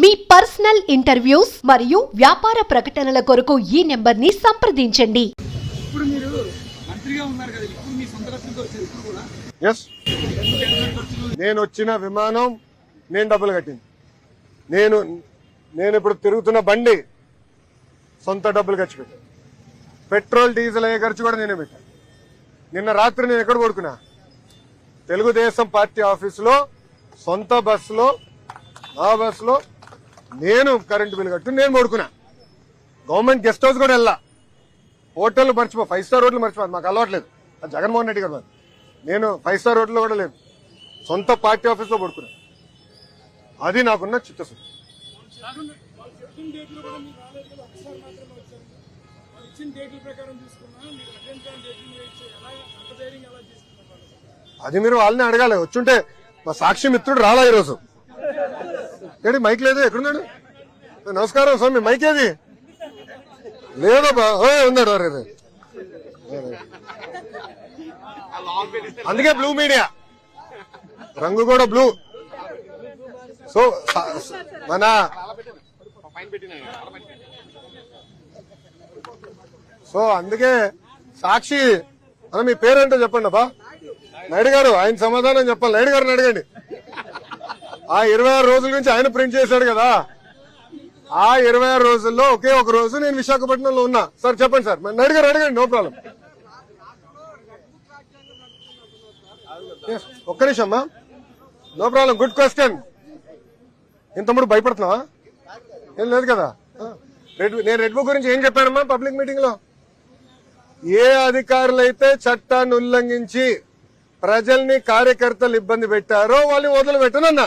మీ personal interviews మరియు వ్యాపార ప్రకటనల కొరకు ఈ నెంబర్ని సంప్రదించండి. ఇప్పుడు మీరు మంత్రిగా ఉన్నారు కదా ఇప్పుడు మీ సొంత ఖర్చులతో వచ్చారు ఇప్పుడు కూడా ఎస్ నేను వచ్చిన విమానం నేను డబ్బులు కట్టింది. నేను నేను ఇప్పుడు తిరుగుతున్న బండి సొంత డబ్బులు ఖర్చు పెట్టాను పెట్రోల్ డీజిల్ అయ్యే ఖర్చు కూడా నేనే పెట్టాను నిన్న రాత్రి నేను ఎక్కడ పడుకున్నా? తెలుగుదేశం పార్టీ ఆఫీసులో సొంత బస్సులో ఆ బస్సులో నేను కరెంటు బిల్ కట్టు నేను పడుకున్నా. గవర్నమెంట్ గెస్ట్ హౌస్ కూడా వెళ్ళా. హోటల్ మర్చిపో ఫైవ్ స్టార్ హోటల్ మర్చిపోదు మాకు అలవాట్లేదు. అది జగన్మోహన్ రెడ్డి గారు నేను ఫైవ్ స్టార్ హోటల్లో కూడా లేదు. సొంత పార్టీ ఆఫీస్లో పడుకున్నా. అది నాకున్న చిత్తశుద్ధి. అది మీరు వాళ్ళని అడగాలి. వచ్చుంటే మా సాక్షి మిత్రుడు రాలా ఈరోజు. ఏంటి మైక్ లేదు ఎక్కడున్నాడు? నమస్కారం స్వామి మైక్ ఏది? లేదబ్బా ఓ ఉన్నాడు అరే అందుకే బ్లూ మీడియా. రంగు కూడా బ్లూ. సో మన సో అందుకే సాక్షి అన్న మీ పేరేంటో చెప్పండి అబ్బా నాయుడు గారు ఆయన సమాధానం చెప్పాలి. నాయుడు గారిని అడగండి. ఆ ఇరవై ఆరు రోజుల నుంచి ఆయన ప్రింట్ చేశాడు కదా. ఆ ఇరవై ఆరు రోజుల్లో ఒకే ఒక రోజు నేను విశాఖపట్నంలో ఉన్నా. సార్ చెప్పండి సార్. అడిగారు అడగండి నో ప్రాబ్లం. ఒక్క నిమిషం అమ్మా. No problem good question. ఇంత భయపడుతున్నావా? ఏం లేదు కదా. రెడ్ నేను రెడ్ బుక్ గురించి ఏం చెప్పానమ్మా పబ్లిక్ మీటింగ్లో ఏ అధికారులైతే చట్టాన్ని ఉల్లంఘించి ప్రజల్ని కార్యకర్తలు ఇబ్బంది పెట్టారో వాళ్ళని వదిలిపెట్టనన్నా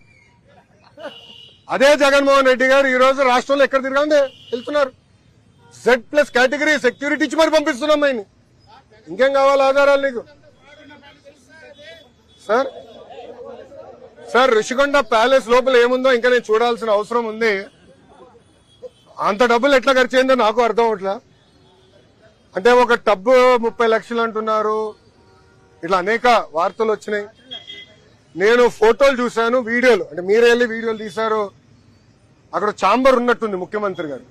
అదే జగన్మోహన్ రెడ్డి గారు ఈ రోజు రాష్ట్రంలో ఎక్కడ తిరగండి వెళ్తున్నారు. జెడ్ ప్లస్ కేటగిరీ సెక్యూరిటీ ఇచ్చి మరి పంపిస్తున్నాం ఆయన ఇంకేం కావాలి ఆధారాలు నీకు? సార్ సార్ ఋషికొండ ప్యాలెస్ లోపల ఏముందో ఇంకా నేను చూడాల్సిన అవసరం ఉంది. అంత డబ్బులు ఎట్లా ఖర్చు అయిందో నాకు అర్థం అవట్లా? అంటే ఒక టబ్బు ముప్పై లక్షలు అంటున్నారు. ఇట్లా అనేక వార్తలు వచ్చినాయి. నేను ఫోటోలు చూశాను వీడియోలు. అంటే మీరే వెళ్ళి వీడియోలు తీశారు. అక్కడ చాంబర్ ఉన్నట్టుంది ముఖ్యమంత్రి గారు.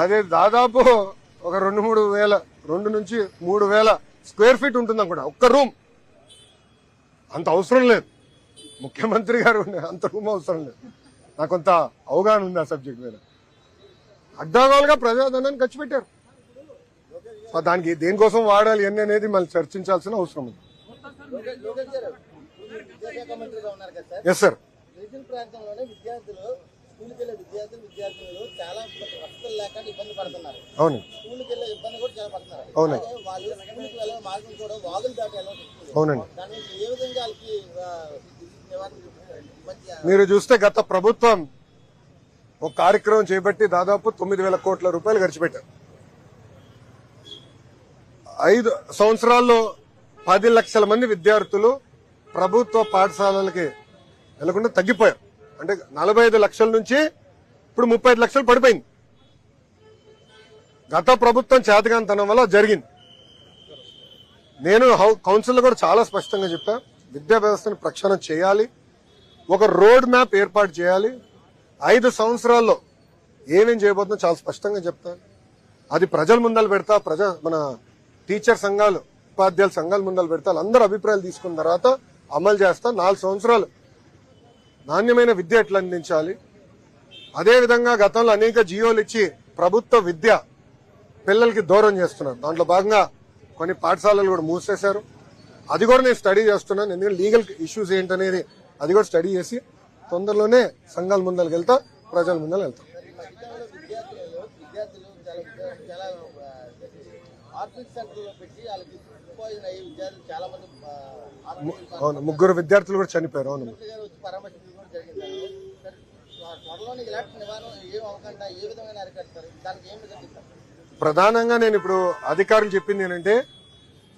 అదే దాదాపు ఒక రెండు మూడు వేల రెండు నుంచి మూడు వేల స్క్వేర్ ఫీట్ ఉంటుంది అనుకుంటా ఒక్క రూమ్. అంత అవసరం లేదు. ముఖ్యమంత్రి గారు అంత రూమ్ అవసరం లేదు. నాకు కొంత అవగాహన ఉంది ఆ సబ్జెక్ట్ మీద. అడ్డాగోలుగా ప్రజాధనాన్ని ఖర్చు పెట్టారు. దానికి దేనికోసం వాడాలి అని అనేది మళ్ళీ చర్చించాల్సిన అవసరం ఉంది. Yes sir? గిరిజన ప్రాంతంలోనే విద్యార్థులు స్కూల్కి వెళ్ళే విద్యార్థులు విద్యార్థులు చాలా వసతులు లేకుండా ఇబ్బంది పడుతున్నారు. అవును. స్కూల్కి వెళ్ళే ఇబ్బంది కూడా చాలా పడుతున్నారు. అవునండి. వాళ్ళు స్కూల్కి వెళ్ళే మార్గం కూడా వాగులు దాటి. అవునండి. దాని ఏ విధంగా వాళ్ళకి మీరు చూస్తే గత ప్రభుత్వం ఒక కార్యక్రమం చేపట్టి దాదాపు తొమ్మిది వేల కోట్ల రూపాయలు ఖర్చు పెట్టారు. ఐదు సంవత్సరాల్లో పది లక్షల మంది విద్యార్థులు ప్రభుత్వ పాఠశాలలకి వెళ్ళకుండా తగ్గిపోయాం. అంటే నలభై ఐదు లక్షల నుంచి ఇప్పుడు ముప్పై ఐదు లక్షలు పడిపోయింది. గత ప్రభుత్వం చేతగానితనం వల్ల జరిగింది. నేను హౌ- కౌన్సిల్లో కూడా చాలా స్పష్టంగా చెప్పా. విద్యా వ్యవస్థను ప్రక్షాళన చేయాలి. ఒక రోడ్ మ్యాప్ ఏర్పాటు చేయాలి. ఐదు సంవత్సరాల్లో ఏమేం చేయబోతుందో చాలా స్పష్టంగా చెప్తాను అది ప్రజల ముందలు పెడతా ప్రజా మన టీచర్ సంఘాలు ఉపాధ్యాయుల సంఘాల ముందలు పెడతా అందరూ అభిప్రాయాలు తీసుకున్న తర్వాత అమలు చేస్తా. నాలుగు సంవత్సరాలు నాణ్యమైన విద్య ఎట్లా అందించాలి? అదేవిధంగా గతంలో అనేక జియోలు ఇచ్చి ప్రభుత్వ విద్య పిల్లలకి దూరం చేస్తున్నారు. దాంట్లో భాగంగా కొన్ని పాఠశాలలు కూడా మూసేశారు. అది కూడా నేను స్టడీ చేస్తున్నాను. ఎందుకంటే లీగల్ ఇష్యూస్ ఏంటనేది అది కూడా స్టడీ చేసి తొందరలోనే సంఘాల ముందరికి వెళ్తా ప్రజల ముందర వెళ్తాం. అవును ముగ్గురు విద్యార్థులు కూడా చనిపోయారు. అవును. సార్ ఇలాంటి నివారణ ఏం అవ్వకుండా ఏ విధమైన అరికడతారు దానికి ఏం ప్రధానంగా నేను ఇప్పుడు అధికారులు చెప్పింది ఏంటంటే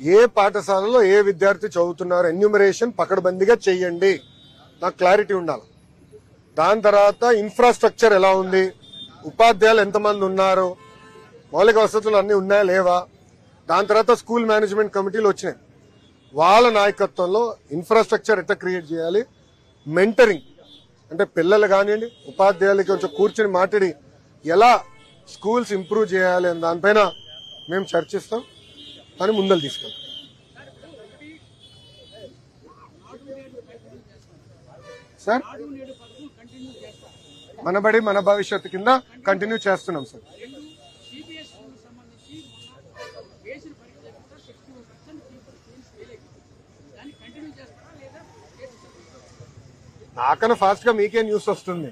ఏ పాఠశాలలో ఏ విద్యార్థి చదువుతున్నారు ఎన్యూమరేషన్ పకడ్బందీగా చెయ్యండి నాకు క్లారిటీ ఉండాలి. దాని తర్వాత ఇన్ఫ్రాస్ట్రక్చర్ ఎలా ఉంది ఉపాధ్యాయులు ఎంతమంది ఉన్నారు మౌలిక వసతులు అన్నీ ఉన్నాయా లేవా? దాని తర్వాత స్కూల్ మేనేజ్మెంట్ కమిటీలు వచ్చినాయి. వాళ్ళ నాయకత్వంలో ఇన్ఫ్రాస్ట్రక్చర్ ఎట్లా క్రియేట్ చేయాలి? మెంటరింగ్ అంటే పిల్లలు కానివ్వండి ఉపాధ్యాయులకి కొంచెం కూర్చొని మాట్లాడి ఎలా స్కూల్స్ ఇంప్రూవ్ చేయాలి అని దానిపైన మేము చర్చిస్తాం. దాన్ని ముందలు తీసుకెళ్తాం. సార్ మనబడి మన భవిష్యత్తు కింద కంటిన్యూ చేస్తున్నాం సార్. నాకన్నా ఫాస్ట్గా మీకే న్యూస్ వస్తుంది.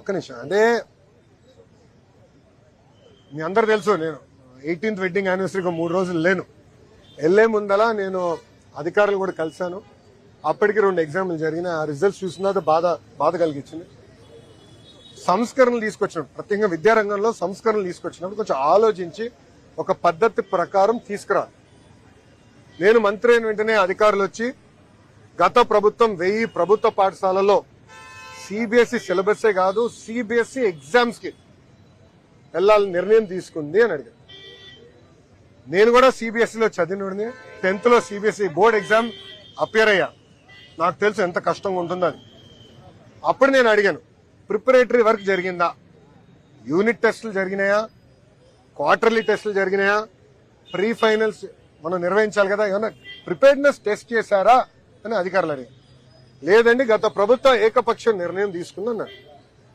ఒక్క నిమిషం. అంటే మీ అందరు తెలుసు నేను ఎయిటీన్త్ వెడ్డింగ్ యానివర్సరీకి మూడు రోజులు లేను. వెళ్ళే ముందలా నేను అధికారులు కూడా కలిశాను. అప్పటికి రెండు ఎగ్జామ్లు జరిగిన ఆ రిజల్ట్స్ చూసిన బాధ బాధ కలిగించింది. సంస్కరణలు తీసుకొచ్చినప్పుడు ప్రత్యేకంగా విద్యారంగంలో సంస్కరణలు తీసుకొచ్చినప్పుడు కొంచెం ఆలోచించి ఒక పద్ధతి ప్రకారం తీసుకురా నేను మంత్రి అయిన వెంటనే అధికారులు వచ్చి గత ప్రభుత్వం వెయ్యి ప్రభుత్వ పాఠశాలలో సిబిఎస్ఈ సిలబసే కాదు సిబిఎస్ఈ ఎగ్జామ్స్కి వెళ్ళాలని నిర్ణయం తీసుకుంది అని అడిగారు. నేను కూడా సిబిఎస్ఈలో చదివినోడిని టెన్త్లో సిబిఎస్ఈ బోర్డ్ ఎగ్జామ్ అపేర్ అయ్యా. నాకు తెలుసు ఎంత కష్టంగా ఉంటుందో అది. అప్పుడు నేను అడిగాను ప్రిపరేటరీ వర్క్ జరిగిందా? యూనిట్ టెస్టులు జరిగినాయా? క్వార్టర్లీ టెస్టులు జరిగినాయా? ప్రీ ఫైనల్స్ మనం నిర్వహించాలి కదా ఏమన్నా ప్రిపేర్నెస్ టెస్ట్ చేశారా? అని అధికారులు అడిగారు లేదండి గత ప్రభుత్వం ఏకపక్ష నిర్ణయం తీసుకుందన్నారు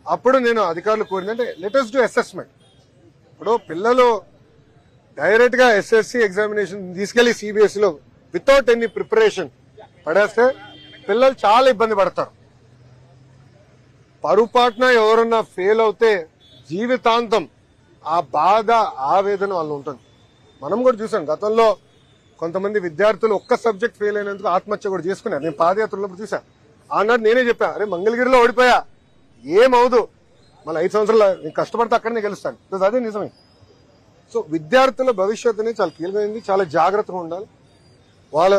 అప్పుడు నేను అధికారులు కోరిందంటే లెటెస్ట్ డూ అసెస్మెంట్ ఇప్పుడు పిల్లలు డైరెక్ట్గా ఎస్ఎస్సి ఎగ్జామినేషన్ తీసుకెళ్ళి సిబిఎస్ఈ లో వితౌట్ ఎనీ ప్రిపరేషన్ పడేస్తే పిల్లలు చాలా ఇబ్బంది పడతారు. పరుపాటున ఎవరన్నా ఫెయిల్ అవుతే జీవితాంతం ఆ బాధ ఆవేదన వాళ్ళు ఉంటుంది. మనం కూడా చూసాం గతంలో కొంతమంది విద్యార్థులు ఒక్క సబ్జెక్ట్ ఫెయిల్ అయినందుకు ఆత్మహత్య కూడా చేసుకున్నారు. నేను పాదయాత్రలో చూసా ఆనాడు నేనే చెప్పా అరే మంగళగిరిలో ఓడిపోయా. ఏమవుదు మళ్ళీ ఐదు సంవత్సరాలు నేను కష్టపడితే అక్కడనే గెలుస్తాను. అదే నిజమే. సో విద్యార్థుల భవిష్యత్తు అనేది చాలా కీలకమైంది చాలా జాగ్రత్తగా ఉండాలి. వాళ్ళ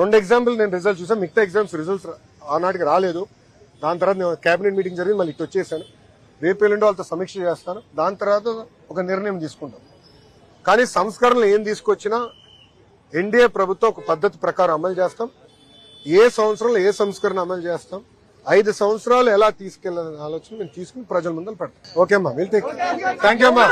రెండు ఎగ్జాంపుల్ నేను రిజల్ట్ చూసాను మిగతా ఎగ్జామ్స్ రిజల్ట్స్ ఆనాటికి రాలేదు. దాని తర్వాత నేను క్యాబినెట్ మీటింగ్ జరిగింది మళ్ళీ ఇటు వచ్చేసాను. రేపు ఎల్లుండి వాళ్ళతో సమీక్ష చేస్తాను. దాని తర్వాత ఒక నిర్ణయం తీసుకుంటాం. కానీ సంస్కరణలు ఏం తీసుకొచ్చినా ఎన్డీఏ ప్రభుత్వం ఒక పద్ధతి ప్రకారం అమలు చేస్తాం. ఏ సంవత్సరంలో ఏ సంస్కరణ అమలు చేస్తాం. ఐదు సంవత్సరాలు ఎలా తీసుకెళ్ళాలనే ఆలోచన మేము తీసుకుని ప్రజల ముందర పెడతాం. ఓకే అమ్మా వెళ్తే థ్యాంక్ యూ అమ్మా.